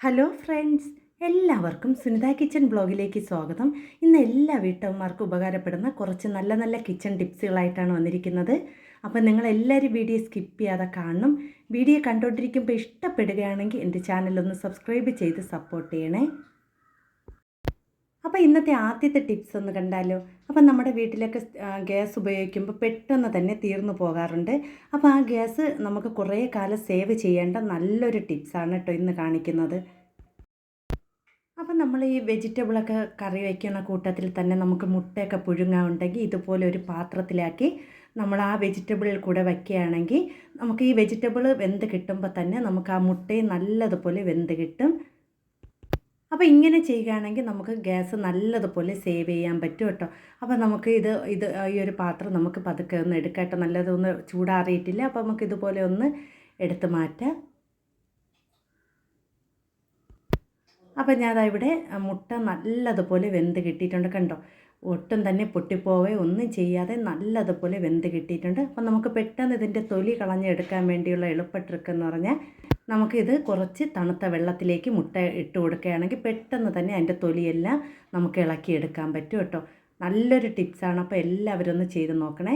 Hello friends എല്ലാവർക്കും Sunitha kitchen ബ്ലോഗിലേക്ക് സ്വാഗതം. ഇന്ന് എല്ലാ വീട്ടമ്മമാർക്കും ഉപകാരപ്പെടുന്ന കുറച്ച് നല്ല നല്ല കിച്ചൺ ടിപ്സുകളായിട്ടാണ് വന്നിരിക്കുന്നത്. അപ്പോൾ നിങ്ങൾ എല്ലാവരും വീഡിയോ സ്കിപ്പ് ചെയ്യാതെ കാണണം. വീഡിയോ കണ്ടുകൊണ്ടിരിക്കുമ്പോൾ ഇഷ്ടപ്പെടുകയാണെങ്കിൽ എന്റെ ചാനലൊന്ന് സബ്സ്ക്രൈബ് ചെയ്ത് സപ്പോർട്ട് ചെയ്യണേ. അപ്പോൾ ഇന്നത്തെ ആദ്യത്തെ ടിപ്സ് ഒന്ന് കണ്ടാലോ? അപ്പം നമ്മുടെ വീട്ടിലൊക്കെ ഗ്യാസ് ഉപയോഗിക്കുമ്പോൾ പെട്ടെന്ന് തന്നെ തീർന്നു പോകാറുണ്ട്. അപ്പോൾ ആ ഗ്യാസ് നമുക്ക് കുറേ കാലം സേവ് ചെയ്യേണ്ട നല്ലൊരു ടിപ്സാണ് കേട്ടോ ഇന്ന് കാണിക്കുന്നത്. അപ്പം നമ്മൾ ഈ വെജിറ്റബിളൊക്കെ കറി വയ്ക്കുന്ന കൂട്ടത്തിൽ തന്നെ നമുക്ക് മുട്ടയൊക്കെ പുഴുങ്ങാവുണ്ടെങ്കിൽ ഇതുപോലെ ഒരു പാത്രത്തിലാക്കി നമ്മൾ ആ വെജിറ്റബിളിൽ കൂടെ വയ്ക്കുകയാണെങ്കിൽ നമുക്ക് ഈ വെജിറ്റബിൾ വെന്ത് കിട്ടുമ്പോൾ തന്നെ നമുക്ക് ആ മുട്ടയും നല്ലതുപോലെ വെന്ത് കിട്ടും. അപ്പോൾ ഇങ്ങനെ ചെയ്യുകയാണെങ്കിൽ നമുക്ക് ഗ്യാസ് നല്ലതുപോലെ സേവ് ചെയ്യാൻ പറ്റും കേട്ടോ. അപ്പോൾ നമുക്ക് ഇത് ഇത് ഈ ഒരു പാത്രം നമുക്ക് പതുക്കെ ഒന്ന് എടുക്കാം കേട്ടോ. നല്ലതൊന്ന് ചൂടാറിയിട്ടില്ല. അപ്പോൾ നമുക്ക് ഇതുപോലെ ഒന്ന് എടുത്ത് മാറ്റാം. അപ്പോൾ ഞാൻ ഇവിടെ മുട്ട നല്ലതുപോലെ വെന്ത് കിട്ടിയിട്ടുണ്ട് കണ്ടോ? ഒട്ടും തന്നെ പൊട്ടിപ്പോവേ ഒന്നും ചെയ്യാതെ നല്ലതുപോലെ വെന്ത് കിട്ടിയിട്ടുണ്ട്. അപ്പം നമുക്ക് പെട്ടെന്ന് ഇതിന്റെ തൊലി കളഞ്ഞെടുക്കാൻ വേണ്ടിയുള്ള എളുപ്പ ട്രിക്ക് എന്ന് പറഞ്ഞാൽ നമുക്കിത് കുറച്ച് തണുത്ത വെള്ളത്തിലേക്ക് മുട്ട ഇട്ട് കൊടുക്കുകയാണെങ്കിൽ പെട്ടെന്ന് തന്നെ അതിന്റെ തൊലിയെല്ലാം നമുക്ക് ഇളക്കിയെടുക്കാൻ പറ്റും കേട്ടോ. നല്ലൊരു ടിപ്സാണ്. അപ്പോൾ എല്ലാവരും ഒന്ന് ചെയ്ത് നോക്കണേ.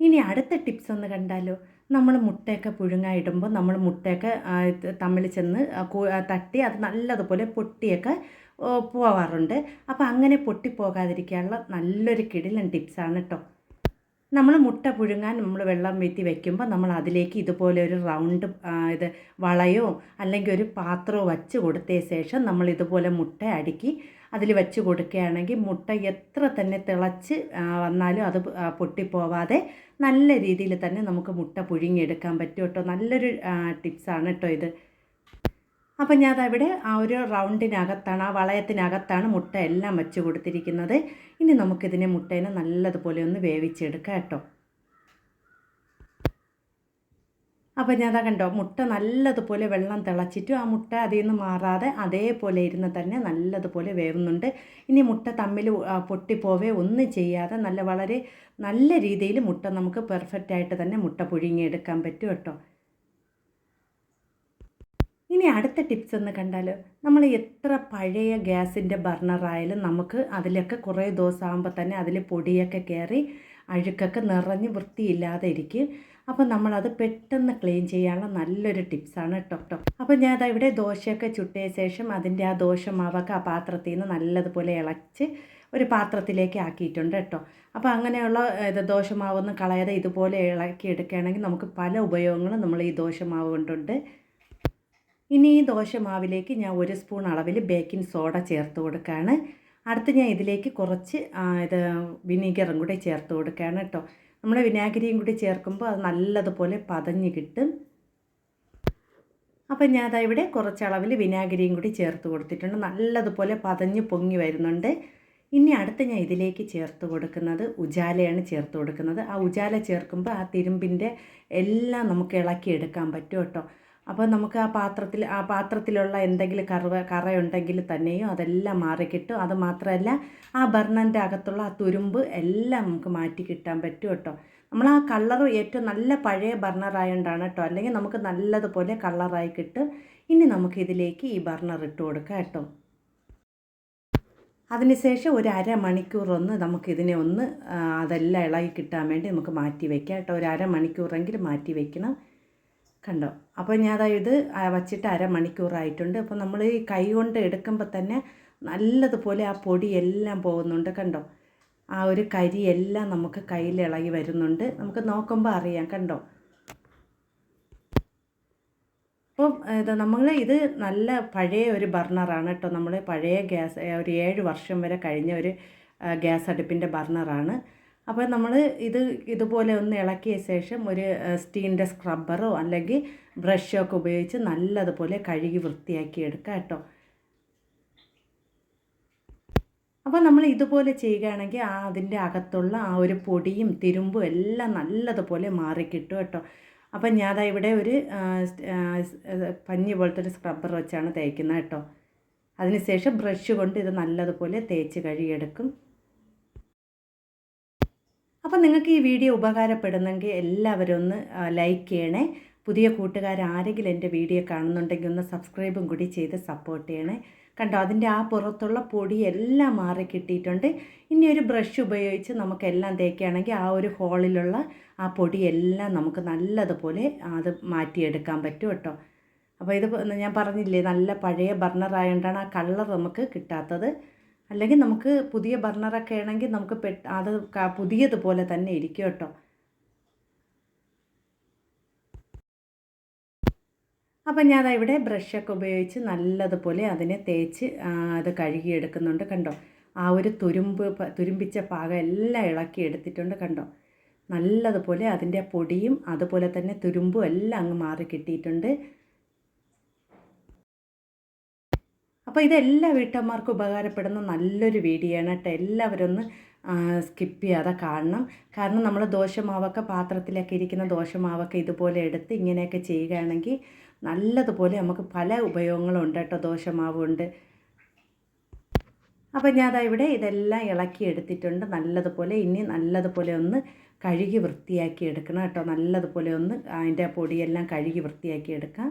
ഇനി അടുത്ത ടിപ്സ് ഒന്ന് കണ്ടാലോ? നമ്മൾ മുട്ടയൊക്കെ പുഴുങ്ങാൻ ഇടുമ്പോൾ നമ്മൾ മുട്ടയൊക്കെ തമ്മിൽ ചെന്ന് തട്ടി അത് നല്ലതുപോലെ പൊട്ടിയൊക്കെ പോവാറുണ്ട്. അപ്പോൾ അങ്ങനെ പൊട്ടിപ്പോകാതിരിക്കാനുള്ള നല്ലൊരു കിടിലൻ ടിപ്സാണ് കേട്ടോ. നമ്മൾ മുട്ട പുഴുങ്ങാൻ നമ്മൾ വെള്ളം വീത്തി വെക്കുമ്പോൾ നമ്മൾ അതിലേക്ക് ഇതുപോലെ ഒരു റൗണ്ട് ഇത് വളയോ അല്ലെങ്കിൽ ഒരു പാത്രമോ വച്ച് കൊടുത്തതിന് ശേഷം നമ്മൾ ഇതുപോലെ മുട്ട അടുക്കി അതിൽ വെച്ച് കൊടുക്കുകയാണെങ്കിൽ മുട്ട എത്ര തന്നെ തിളച്ച് വന്നാലും അത് പൊട്ടിപ്പോവാതെ നല്ല രീതിയിൽ തന്നെ നമുക്ക് മുട്ട പുഴുങ്ങിയെടുക്കാൻ പറ്റും കേട്ടോ. നല്ലൊരു ടിപ്സാണ് കേട്ടോ ഇത്. അപ്പം ഞാൻ അതവിടെ ആ ഒരു റൗണ്ടിനകത്താണ് ആ വളയത്തിനകത്താണ് മുട്ട എല്ലാം വെച്ച് കൊടുത്തിരിക്കുന്നത്. ഇനി നമുക്കിതിനെ മുട്ടേനെ നല്ലതുപോലെ ഒന്ന് വേവിച്ചെടുക്കാം കേട്ടോ. അപ്പം ഞാൻ അതാ കണ്ടോ മുട്ട നല്ലതുപോലെ വെള്ളം തിളച്ചിട്ട് ആ മുട്ട അതിൽ നിന്ന് മാറാതെ അതേപോലെ ഇരുന്ന് തന്നെ നല്ലതുപോലെ വേവുന്നുണ്ട്. ഇനി മുട്ട തമ്മിൽ പൊട്ടിപ്പോവേ ഒന്നും ചെയ്യാതെ നല്ല വളരെ നല്ല രീതിയിൽ മുട്ട നമുക്ക് പെർഫെക്റ്റായിട്ട് തന്നെ മുട്ട പുഴുങ്ങിയെടുക്കാൻ പറ്റും കേട്ടോ. ഇനി അടുത്ത ടിപ്സ് എന്ന് കണ്ടാൽ നമ്മൾ എത്ര പഴയ ഗ്യാസിന്റെ ബർണറായാലും നമുക്ക് അതിലൊക്കെ കുറേ ദിവസം ആകുമ്പോൾ തന്നെ അതിൽ പൊടിയൊക്കെ കയറി അഴുക്കൊക്കെ നിറഞ്ഞ് വൃത്തിയില്ലാതെ ഇരിക്കും. അപ്പോൾ നമ്മളത് പെട്ടെന്ന് ക്ലീൻ ചെയ്യാനുള്ള നല്ലൊരു ടിപ്സാണ് കേട്ടോ അപ്പോൾ ഞാൻ ദാ ഇവിടെ ദോശയൊക്കെ ചുട്ടിയ ശേഷം അതിന്റെ ആ ദോശമാവൊക്കെ ആ പാത്രത്തിൽ നിന്ന് നല്ലതുപോലെ ഇളച്ച് ഒരു പാത്രത്തിലേക്ക് ആക്കിയിട്ടുണ്ട് കേട്ടോ അപ്പോൾ അങ്ങനെയുള്ള ഇത് ദോശമാവൊന്നും കളയാതെ ഇതുപോലെ ഇളക്കി എടുക്കുകയാണെങ്കിൽ നമുക്ക് പല ഉപയോഗങ്ങളും നമ്മൾ ഈ ദോശമാവ് കൊണ്ടുണ്ട്. ഇനി ഈ ദോശമാവിലേക്ക് ഞാൻ ഒരു സ്പൂൺ അളവിൽ ബേക്കിംഗ് സോഡ ചേർത്ത് കൊടുക്കുകയാണ്. അടുത്ത് ഞാൻ ഇതിലേക്ക് കുറച്ച് ഇത് വിനീഗറും കൂടി ചേർത്ത് കൊടുക്കുകയാണ് കേട്ടോ. നമ്മൾ വിനാഗിരിയും കൂടി ചേർക്കുമ്പോൾ അത് നല്ലതുപോലെ പതഞ്ഞ് കിട്ടും. അപ്പം ഞാൻ അതാ ഇവിടെ കുറച്ചളവിൽ വിനാഗിരിയും കൂടി ചേർത്ത് കൊടുത്തിട്ടുണ്ട്. നല്ലതുപോലെ പതഞ്ഞ് പൊങ്ങി വരുന്നുണ്ട്. ഇനി അടുത്ത് ഞാൻ ഇതിലേക്ക് ചേർത്ത് കൊടുക്കുന്നത് ഉജാലയാണ് ചേർത്ത് കൊടുക്കുന്നത്. ആ ഉജാല ചേർക്കുമ്പോൾ ആ തിരുമ്പിന്റെ എല്ലാം നമുക്ക് ഇളക്കിയെടുക്കാൻ പറ്റും കേട്ടോ. അപ്പോൾ നമുക്ക് ആ പാത്രത്തിൽ ആ പാത്രത്തിലുള്ള എന്തെങ്കിലും കറവ കറയുണ്ടെങ്കിൽ തന്നെയും അതെല്ലാം മാറിക്കിട്ടും. അത് മാത്രമല്ല ആ ബർണന്റെ അകത്തുള്ള ആ തുരുമ്പ് എല്ലാം നമുക്ക് മാറ്റി കിട്ടാൻ പറ്റും കേട്ടോ. നമ്മൾ ആ കളർ ഏറ്റവും നല്ല പഴയ ബർണറായതുകൊണ്ടാണ് കേട്ടോ. അല്ലെങ്കിൽ നമുക്ക് നല്ലതുപോലെ കളറായി കിട്ടും. ഇനി നമുക്ക് ഇതിലേക്ക് ഈ ബർണർ ഇട്ട് കൊടുക്കാം കേട്ടോ. അതിനുശേഷം ഒരു അരമണിക്കൂർ ഒന്ന് നമുക്കിതിനെ ഒന്ന് അതെല്ലാം ഇളകി കിട്ടാൻ വേണ്ടി നമുക്ക് മാറ്റി വയ്ക്കാം കേട്ടോ. ഒരു അരമണിക്കൂറെങ്കിലും മാറ്റി വയ്ക്കണം കണ്ടോ? അപ്പോൾ ഞാൻ അതായത് വച്ചിട്ട് അരമണിക്കൂറായിട്ടുണ്ട്. അപ്പോൾ നമ്മൾ ഈ കൈ കൊണ്ട് എടുക്കുമ്പോൾ തന്നെ നല്ലതുപോലെ ആ പൊടി എല്ലാം പോകുന്നുണ്ട് കണ്ടോ? ആ ഒരു കരി എല്ലാം നമുക്ക് കയ്യിൽ ഇളകി വരുന്നുണ്ട്. നമുക്ക് നോക്കുമ്പോൾ അറിയാം കണ്ടോ? അപ്പോൾ ഇത് നമ്മൾ ഇത് നല്ല പഴയ ഒരു ബർണറാണ് കേട്ടോ. നമ്മൾ പഴയ ഗ്യാസ് ഒരു ഏഴ് വർഷം വരെ കഴിഞ്ഞ ഒരു ഗ്യാസ് അടുപ്പിന്റെ ബർണറാണ്. അപ്പോൾ നമ്മൾ ഇത് ഇതുപോലെ ഒന്ന് ഇളക്കിയ ശേഷം ഒരു സ്റ്റീലിന്റെ സ്ക്രബ്ബറോ അല്ലെങ്കിൽ ബ്രഷോ ഒക്കെ ഉപയോഗിച്ച് നല്ലതുപോലെ കഴുകി വൃത്തിയാക്കി എടുക്കുക കേട്ടോ. അപ്പോൾ നമ്മൾ ഇതുപോലെ ചെയ്യുകയാണെങ്കിൽ ആ അതിന്റെ അകത്തുള്ള ആ ഒരു പൊടിയും തിരുമ്പും എല്ലാം നല്ലതുപോലെ മാറിക്കിട്ടും കേട്ടോ അപ്പം ഞാനതാ ഇവിടെ ഒരു പഞ്ഞി പോലത്തെ ഒരു സ്ക്രബ്ബർ വെച്ചാണ് തേക്കുന്നത് കേട്ടോ. അതിനുശേഷം ബ്രഷ് കൊണ്ട് ഇത് നല്ലതുപോലെ തേച്ച് കഴുകിയെടുക്കും. അപ്പോൾ നിങ്ങൾക്ക് ഈ വീഡിയോ ഉപകാരപ്പെടുന്നെങ്കിൽ എല്ലാവരും ഒന്ന് ലൈക്ക് ചെയ്യണേ. പുതിയ കൂട്ടുകാർ ആരെങ്കിലും എന്റെ വീഡിയോ കാണുന്നുണ്ടെങ്കിൽ ഒന്ന് സബ്സ്ക്രൈബും കൂടി ചെയ്ത് സപ്പോർട്ട് ചെയ്യണേ. കണ്ടോ അതിന്റെ ആ പുറത്തുള്ള പൊടി എല്ലാം മാറി കിട്ടിയിട്ടുണ്ട്. ഇനി ഒരു ബ്രഷ് ഉപയോഗിച്ച് നമുക്കെല്ലാം തേക്കുകയാണെങ്കിൽ ആ ഒരു ഹോളിലുള്ള ആ പൊടിയെല്ലാം നമുക്ക് നല്ലതുപോലെ അത് മാറ്റിയെടുക്കാൻ പറ്റും കേട്ടോ. അപ്പോൾ ഇത് ഞാൻ പറഞ്ഞില്ലേ നല്ല പഴയ ബർണർ ആയതുകൊണ്ടാണ് ആ കളർ നമുക്ക് കിട്ടാത്തത്. അല്ലെങ്കിൽ നമുക്ക് പുതിയ ബർണറൊക്കെ ആണെങ്കിൽ നമുക്ക് പെ അത് പുതിയതുപോലെ തന്നെ ഇരിക്കും കേട്ടോ. അപ്പം ഞാൻ ഇവിടെ ബ്രഷൊക്കെ ഉപയോഗിച്ച് നല്ലതുപോലെ അതിനെ തേച്ച് അത് കഴുകിയെടുക്കുന്നുണ്ട് കണ്ടോ. ആ ഒരു തുരുമ്പ് തുരുമ്പിച്ച പാകം എല്ലാം ഇളക്കി എടുത്തിട്ടുണ്ട് കണ്ടോ. നല്ലതുപോലെ അതിന്റെ പൊടിയും അതുപോലെ തന്നെ തുരുമ്പും എല്ലാം അങ്ങ് മാറി കിട്ടിയിട്ടുണ്ട്. അപ്പോൾ ഇതെല്ലാ വീട്ടമ്മമാർക്കും ഉപകാരപ്പെടുന്ന നല്ലൊരു വീഡിയോ ആണ് കേട്ടോ. എല്ലാവരും ഒന്ന് സ്കിപ്പ് ചെയ്യാതെ കാണണം. കാരണം നമ്മൾ ദോശമാവൊക്കെ പാത്രത്തിലൊക്കെ ഇരിക്കുന്ന ദോശമാവൊക്കെ ഇതുപോലെ എടുത്ത് ഇങ്ങനെയൊക്കെ ചെയ്യുകയാണെങ്കിൽ നല്ലതുപോലെ നമുക്ക് പല ഉപയോഗങ്ങളും ഉണ്ട് കേട്ടോ. ദോശമാവുണ്ട്. അപ്പോൾ ദാ ഇവിടെ ഇതെല്ലാം ഇളക്കി എടുത്തിട്ടുണ്ട്. നല്ലതുപോലെ ഇനി നല്ലതുപോലെ ഒന്ന് കഴുകി വൃത്തിയാക്കി എടുക്കണം കേട്ടോ. നല്ലതുപോലെ ഒന്ന് അതിന്റെ പൊടിയെല്ലാം കഴുകി വൃത്തിയാക്കി എടുക്കാം.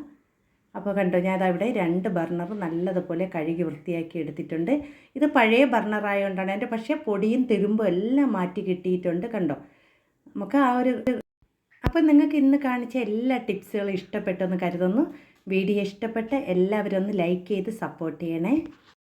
അപ്പോൾ കണ്ടോ ഞാൻ ഇവിടെ രണ്ട് ബർണർ നല്ലതുപോലെ കഴുകി വൃത്തിയാക്കി എടുത്തിട്ടുണ്ട്. ഇത് പഴയ ബർണറായതുകൊണ്ടാണ് എന്റെ പക്ഷേ പൊടിയും തിരുമ്പും എല്ലാം മാറ്റി കിട്ടിയിട്ടുണ്ട് കണ്ടോ. നമുക്ക് ആ ഒരു അപ്പോൾ നിങ്ങൾക്ക് ഇന്ന് കാണിച്ച എല്ലാ ടിപ്സുകളും ഇഷ്ടപ്പെട്ടെന്ന് കരുതുന്നു. വീഡിയോ ഇഷ്ടപ്പെട്ട എല്ലാവരും ഒന്ന് ലൈക്ക് ചെയ്ത് സപ്പോർട്ട് ചെയ്യണേ.